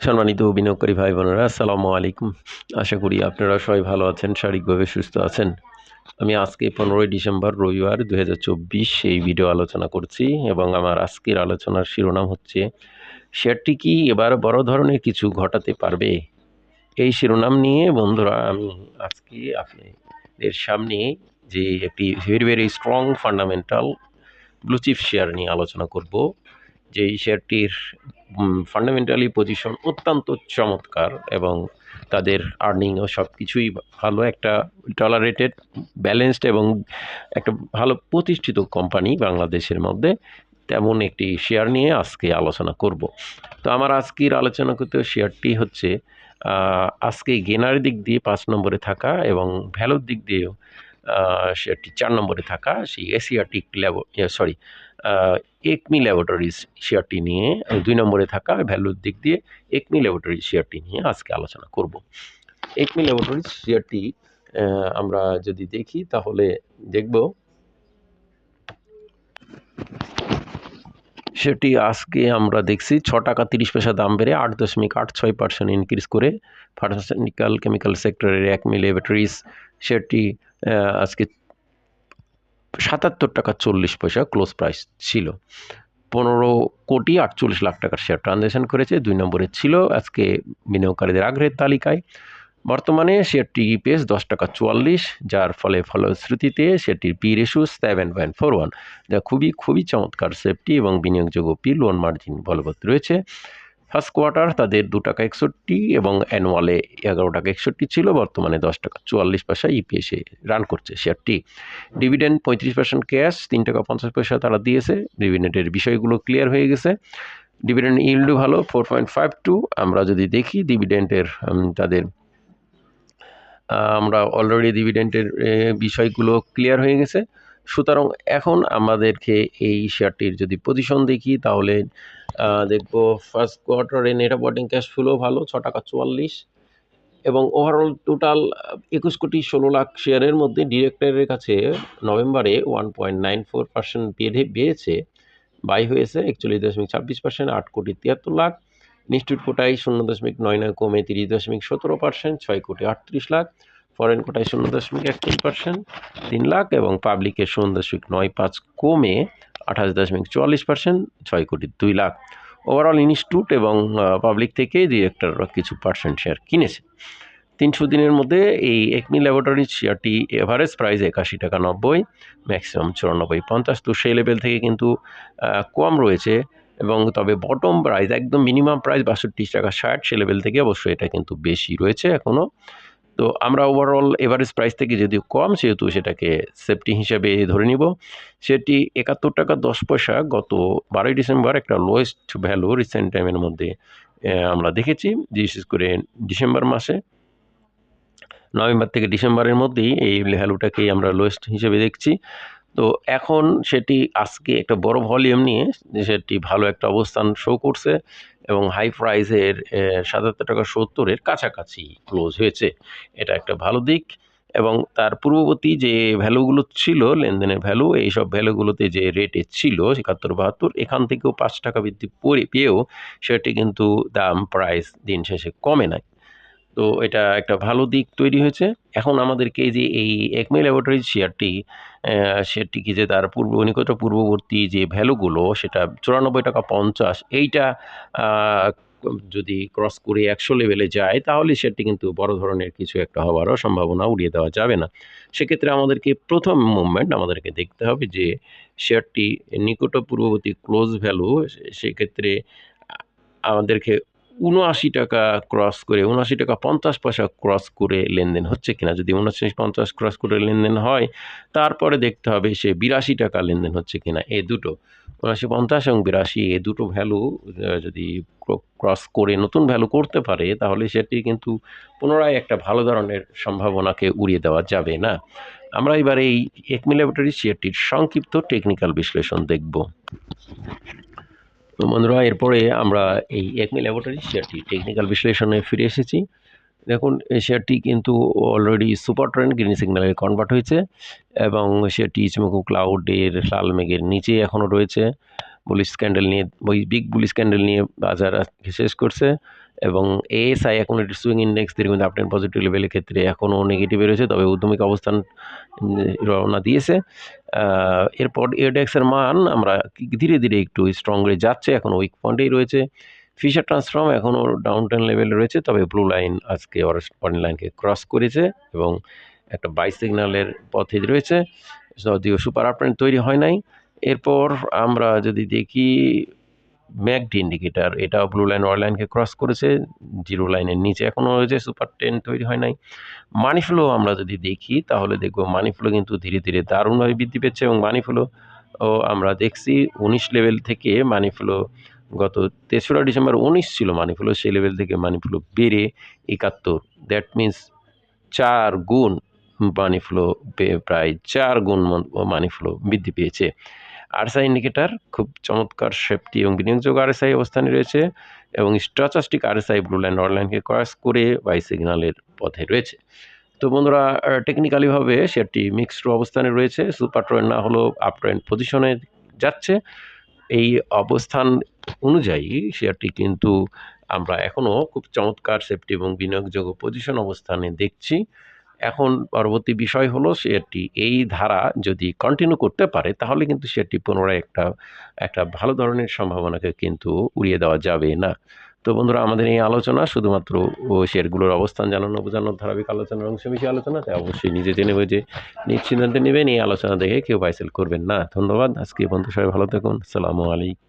সম্মানিত বিনিয়োগকারী ভাই বোনেরা, আসসালামু আলাইকুম। আশা করি আপনারা সবাই ভালো আছেন, শারীরিকভাবে সুস্থ আছেন। আমি আজকে পনেরোই ডিসেম্বর, রবিবার দু হাজার চব্বিশ এই ভিডিও আলোচনা করছি এবং আমার আজকের আলোচনার শিরোনাম হচ্ছে শেয়ারটি কি এবার বড় ধরনের কিছু ঘটাতে পারবে? এই শিরোনাম নিয়ে বন্ধুরা, আমি আজকে আপনাদের সামনে যে একটি very very strong fundamental blue chip share নিয়ে আলোচনা করব, যেই শেয়ারটির ফান্ডামেন্টালি পজিশন অত্যন্ত চমৎকার এবং তাদের আর্নিংও সব কিছুই ভালো, একটা টলারেটেড ব্যালেন্সড এবং একটা ভালো প্রতিষ্ঠিত কোম্পানি বাংলাদেশের মধ্যে। তেমন একটি শেয়ার নিয়ে আজকে আলোচনা করব। তো আমার আজকের আলোচনা করতে শেয়ারটি হচ্ছে আজকে গেনার দিক দিয়ে পাঁচ নম্বরে থাকা এবং ভ্যালুর দিক দিয়েও শেয়ারটি চার নম্বরে থাকা, সেই Asiatic lab sorry Acme laboratories শেয়ারটি নিয়ে দুই নম্বরে থাকা ভ্যালুর দিক দিয়ে একমি ল্যাবরেটরিজ শেয়ারটি নিয়ে আজকে আলোচনা করব। একমি ল্যাবরেটরিজ শেয়ারটি আমরা যদি দেখি, তাহলে দেখব। সেটি আজকে আমরা দেখছি, ছ টাকা তিরিশ পয়সা দাম বেড়ে আট দশমিক আট ছয় পার্সেন্ট ইনক্রিজ করে। ফার্মাসিউটিক্যাল কেমিক্যাল সেক্টরের একমি ল্যাবরেটরিজ সেটি আজকে সাতাত্তর টাকা চল্লিশ পয়সা ক্লোজ প্রাইস ছিল। পনেরো কোটি আটচল্লিশ লাখ টাকার শেয়ার ট্রানজ্যাকশন করেছে, দুই নম্বরে ছিল আজকে বিনিয়োগকারীদের আগ্রহের তালিকায়। বর্তমানে শেয়ারটি ইপিএস দশ টাকা চুয়াল্লিশ, যার ফলে ফলশ্রুতিতে সেটির P ratio seven point four one যা খুবই খুবই চমৎকার সেফটি এবং বিনিয়োগযোগ্য পি লোন মার্জিন বলবৎ রয়েছে। ফার্স্ট কোয়ার্টার তাদের দু টাকা একষট্টি এবং অ্যানুয়ালে এগারো টাকা একষট্টি ছিল, বর্তমানে দশ টাকা চুয়াল্লিশ পয়সা ইপিএসে রান করছে শেয়ারটি ডিভিডেন্ড পঁয়ত্রিশ পার্সেন্ট ক্যাশ তিন টাকা পঞ্চাশ পয়সা তারা দিয়েছে। ডিভিডেন্ডের বিষয়গুলো ক্লিয়ার হয়ে গেছে। ডিভিডেন্ড ইল্ডও ভালো ফোর পয়েন্ট ফাইভ টু আমরা যদি দেখি ডিভিডেন্ডের তাদের আমরা অলরেডি ডিভিডেন্টের বিষয়গুলো ক্লিয়ার হয়ে গেছে। সুতরাং এখন আমাদেরকে এই শেয়ারটির যদি পজিশন দেখি, তাহলে দেখব ফার্স্ট কোয়ার্টারে নেট অপারেটিং ক্যাশ ফ্লো ভালো, ছ টাকা চুয়াল্লিশ। এবং ওভারঅল টোটাল একুশ কোটি ষোলো লাখ শেয়ারের মধ্যে ডিরেক্টরের কাছে নভেম্বরে one point nine four percent বেড়ে বেড়েছে। বাই হয়েছে একচল্লিশ দশমিক ছাব্বিশ পার্সেন্ট আট কোটি তিয়াত্তর লাখ। নিশ্চিত কোটায় শূন্য দশমিক নয় নয় কমে তিরিশ দশমিক সতেরো পার্সেন্ট ছয় কোটি আটত্রিশ লাখ। ফরেন কোটায় শূন্য দশমিক এক তিন পার্সেন্ট তিন লাখ এবং পাবলিকের শূন্য দশমিক নয় পাঁচ কমে আঠাশ দশমিক চুয়াল্লিশ পার্সেন্ট, ছয় কোটি দুই লাখ। ওভারঅল ইনস্টিটিউট এবং পাবলিক থেকে ডিরেক্টররা কিছু পার্সেন্ট শেয়ার কিনেছে। তিনশো দিনের মধ্যে এই একমি ল্যাবরেটরি শেয়ারটি এভারেজ প্রাইস একাশি টাকা নব্বই ম্যাক্সিমাম চুরানব্বই পঞ্চাশ। তো সেই লেভেল থেকে কিন্তু কম রয়েছে এবং তবে বটম প্রাইস একদম মিনিমাম প্রাইস বাষট্টি টাকা ষাট সে লেভেল থেকে অবশ্যই এটা কিন্তু বেশি রয়েছে এখনও তো আমরা ওভারঅল এভারেজ প্রাইস থেকে যদি কম, সেহেতু সেটাকে সেফটি হিসাবে ধরে নিব। সেটি একাত্তর টাকা দশ পয়সা গত বারোই ডিসেম্বর একটা লোয়েস্ট ভ্যালু রিসেন্ট টাইমের মধ্যে আমরা দেখেছি, বিশেষ করে ডিসেম্বর মাসে। নভেম্বর থেকে ডিসেম্বরের মধ্যেই এই ভ্যালুটাকেই আমরা লোয়েস্ট হিসেবে দেখছি। তো এখন সেটি আজকে একটা বড় ভলিউম নিয়ে, সেটি ভালো একটা অবস্থান শো করছে। এবং হাই প্রাইসের সাতাত্তর টাকা সত্তরের কাছাকাছি ক্লোজ হয়েছে। এটা একটা ভালো দিক এবং তার পূর্ববর্তী যে ভ্যালুগুলো ছিল, লেনদেনের ভ্যালু এইসব ভ্যালুগুলোতে যে রেটে ছিল, একাত্তর, বাহাত্তর, এখান থেকেও পাঁচ টাকা বৃদ্ধি পড়ে, পেয়েও সেটি কিন্তু দাম প্রাইস দিন শেষে কমে নাই। তো এটা একটা ভালো দিক তৈরি হয়েছে। এখন আমাদেরকে যে এই একমি ল্যাবরেটরিজ শেয়ারটি সেটিকে যে তার পূর্ব নিকট পূর্ববর্তী যে ভ্যালুগুলো, সেটা চুরানব্বই টাকা পঞ্চাশ, এইটা যদি ক্রস করে একশো লেভেলে যায়, তাহলে সেটি কিন্তু বড় ধরনের কিছু একটা হওয়ারও সম্ভাবনা উড়িয়ে দেওয়া যাবে না। সেক্ষেত্রে আমাদেরকে প্রথম মুভমেন্ট আমাদেরকে দেখতে হবে যে শেয়ারটি নিকট পূর্ববর্তী ক্লোজ ভ্যালু সেক্ষেত্রে আমাদেরকে উনআশি টাকা ক্রস করে উনআশি টাকা পঞ্চাশ পয়সা ক্রস করে লেনদেন হচ্ছে কিনা? যদি উনআশি পঞ্চাশ ক্রস করে লেনদেন হয়, তারপরে দেখতে হবে সে বিরাশি টাকা লেনদেন হচ্ছে কিনা? এ দুটো। উনআশি পঞ্চাশ এবং বিরাশি, এ দুটো ভ্যালু যদি ক্রস করে নতুন ভ্যালু করতে পারে, তাহলে সেটি কিন্তু পুনরায় একটা ভালো ধরনের সম্ভাবনাকে উড়িয়ে দেওয়া যাবে না। আমরা এবার এই একমি ল্যাবরেটরি শেয়ারটির সংক্ষিপ্ত টেকনিক্যাল বিশ্লেষণ দেখব। বন্ধুরা, এরপরে আমরা এই একমি ল্যাবরেটরি শেয়ারটি টেকনিক্যাল বিশ্লেষণে ফিরে এসেছি। দেখুন, এই শেয়ারটি কিন্তু অলরেডি সুপার ট্রেন্ড গ্রিন সিগন্যালে কনভার্ট হয়েছে এবং শেয়ারটি ইচমুকু ক্লাউডের লাল মেঘের নিচে এখনও রয়েছে। বুলিশ ক্যান্ডেল নিয়ে, ওই বিগ বুলিশ ক্যান্ডেল নিয়ে বাজার শেষ করছে। এবং এএসআই এখন এটি সুইং ইন্ডেক্স দীর্ঘদিন আপ ট্রেন্ড পজিটিভ লেভেলের ক্ষেত্রে এখনও নেগেটিভে রয়েছে তবে উদ্যমিক অবস্থান রওনা দিয়েছে। এরপর এডেক্সের মান আমরা ধীরে ধীরে একটু স্ট্রং হয়ে যাচ্ছে, এখন উইক পয়েন্টেই রয়েছে। ফিশার ট্রান্সফর্ম এখনও ডাউন টেন লেভেলে রয়েছে, তবে ব্লু লাইন আজকে অরেঞ্জ লাইনকে ক্রস করেছে এবং একটা বাই সিগন্যালের পথে রয়েছে। যদিও সুপার আপট্রেন্ড তৈরি হয় নাই। এরপর আমরা যদি দেখি ম্যাকডি ইন্ডিকেটার এটা ব্লু লাইন অর লাইনকে ক্রস করেছে জিরো লাইনের নিচে। এখনও রয়েছে সুপার টেন তৈরি হয় নাই। মানি ফ্লো আমরা যদি দেখি, তাহলে দেখব মানি ফ্লো কিন্তু ধীরে ধীরে দারুণভাবে বৃদ্ধি পেয়েছে এবং মানি ফ্লো ও আমরা দেখছি উনিশ লেভেল থেকে মানি ফ্লো গত তেসরা ডিসেম্বর উনিশ ছিল মানি ফ্লো সেই লেভেল থেকে মানি ফ্লো বেড়ে একাত্তর। দ্যাট মিন্স চার গুণ মানি ফ্লো প্রায় চার গুণ মানি ফ্লো বৃদ্ধি পেয়েছে। আরএসআই ইন্ডিকেটার খুব চমৎকার সেফটি এবং বিনিয়োগযোগ্য আরএসআই অবস্থানে রয়েছে এবং স্ট্রাচাস্টিক আরএসআই ব্লু লাইন অনলাইনকে ক্রস করে বাই সিগন্যালের পথে রয়েছে। তো বন্ধুরা টেকনিক্যালিভাবে শেয়ারটি মিক্সড অবস্থানে রয়েছে সুপার ট্রেন্ড না হলেও আপ ট্রেন্ড পজিশনে যাচ্ছে। এই অবস্থান অনুযায়ী শেয়ারটি কিন্তু আমরা এখনও খুব চমৎকার সেফটি এবং বিনিয়োগযোগ্য পজিশন অবস্থানে দেখছি। এখন পরবর্তী বিষয় হলো শেয়ারটি এই ধারা যদি কন্টিনিউ করতে পারে, তাহলে কিন্তু শেয়ারটি পুনরায় একটা একটা ভালো ধরনের সম্ভাবনাকে কিন্তু উড়িয়ে দেওয়া যাবে না। তো বন্ধুরা, আমাদের এই আলোচনা শুধুমাত্র শেয়ারগুলোর অবস্থান জানানো, বোঝানোর ধারাবাহিক আলোচনার অংশ বেশি আলোচনা, তাই অবশ্যই নিজে জেনে বুঝে নিজ সিদ্ধান্ত নেবেন। এই আলোচনা দেখে কেউ বাইসেল করবেন না। ধন্যবাদ। আজকে বন্ধু সবাই ভালো থাকুন। আসসালামু আলাইকুম।